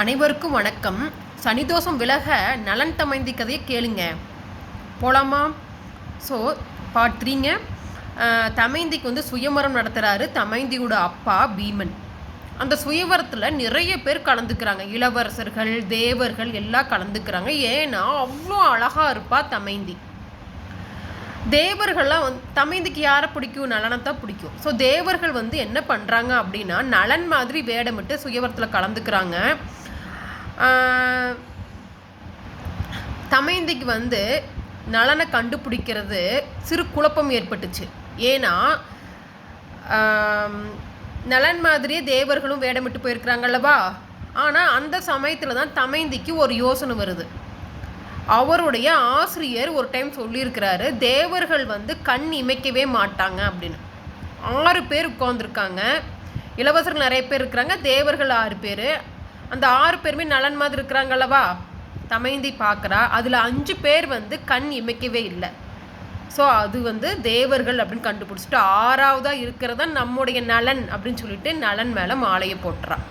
அனைவருக்கும் வணக்கம். சனிதோஷம் விலக நலன் தமைந்தி கதையை கேளுங்க. போலாமா? ஸோ பார்ட் த்ரீங்க தமைந்திக்கு வந்து சுயமரம் நடத்துகிறாரு தமைந்தியோட அப்பா பீமன். அந்த சுயவரத்தில் நிறைய பேர் கலந்துக்கிறாங்க. இளவரசர்கள் தேவர்கள் எல்லாம் கலந்துக்கிறாங்க. ஏன்னா அவ்வளோ அழகாக இருப்பா தமைந்தி. தேவர்கள்லாம் வந்து தமைந்திக்கு யாரை பிடிக்கும்? நலனைத்தான் பிடிக்கும். ஸோ தேவர்கள் வந்து என்ன பண்ணுறாங்க அப்படின்னா நலன் மாதிரி வேடமிட்டு சுயவரத்தில் கலந்துக்கிறாங்க. ஆஹ், வந்து நலனை கண்டுபிடிக்கிறது சிறு குழப்பம் ஏற்பட்டுச்சு. ஏன்னா நலன் மாதிரியே தேவர்களும் வேடமிட்டு போயிருக்கிறாங்கல்லவா ஆனால் அந்த சமயத்தில் தான் தமைந்திக்கு ஒரு யோசனை வருது. அவருடைய ஆசிரியர் ஒரு டைம் சொல்லியிருக்கிறாரு தேவர்கள் வந்து கண் இமைக்கவே மாட்டாங்க அப்படின்னு. ஆறு பேர் உட்காந்துருக்காங்க இளவரசர்கள் நிறைய பேர் இருக்கிறாங்க. தேவர்கள் ஆறு பேர். அந்த ஆறு பேருமே நலன் மாதிரி இருக்கிறாங்களவா தமைந்தி பார்க்குறா. அதில் அஞ்சு பேர் வந்து கண் இமைக்கவே இல்லை. ஸோ அது வந்து தேவர்கள் அப்படின்னு கண்டுபிடிச்சிட்டு ஆறாவதாக இருக்கிறதா நம்முடைய நலன் அப்படின்னு சொல்லிட்டு நலன் மேலே மாலையை போட்டுறான்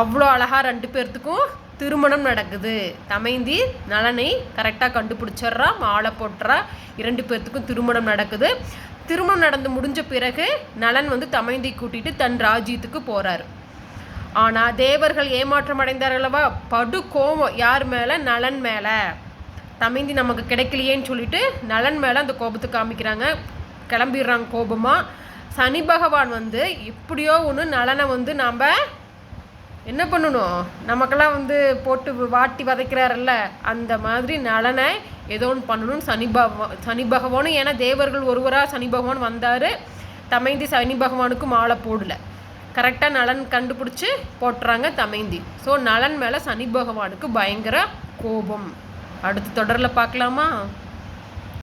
அவ்வளோ அழகாக ரெண்டு பேர்த்துக்கும் திருமணம் நடக்குது. தமைந்தி நலனை கரெக்டாக கண்டுபிடிச்சிட்றா மாலை போட்டுறா. இரண்டு பேர்த்துக்கும் திருமணம் நடக்குது. திருமணம் நடந்து முடிஞ்ச பிறகு நலன் வந்து தமைந்தி கூட்டிகிட்டு தன் ராஜ்யத்துக்கு போகிறாரு ஆனால் தேவர்கள் ஏமாற்றம் அடைந்தார்களவா? படு கோபம். யார் மேலே? நலன் மேலே. தமைந்தி நமக்கு கிடைக்கலையேன்னு சொல்லிட்டு நலன் மேலே அந்த கோபத்தை காமிக்கிறாங்க. கிளம்பிடுறாங்க கோபமாக சனி பகவான் வந்து எப்படியோ ஒன்று நலனை வந்து நாம் என்ன பண்ணணும்? நமக்கெல்லாம் வந்து போட்டு வாட்டி வதைக்கிறாரல்ல. அந்த மாதிரி நலனை ஏதோ ஒன்று பண்ணணும்னு சனி பகவான் சனி பகவானும் ஏன்னா தேவர்கள் ஒருவராக சனி பகவான் வந்தார். தமைந்தி சனி பகவானுக்கு மாலை போடல. கரெக்டாக நலன் கண்டுபிடிச்சி போட்டுறாங்க தமைந்தி. ஸோ நலன் மேலே சனி பகவானுக்கு பயங்கர கோபம். அடுத்த தொடரில் பார்க்கலாமா?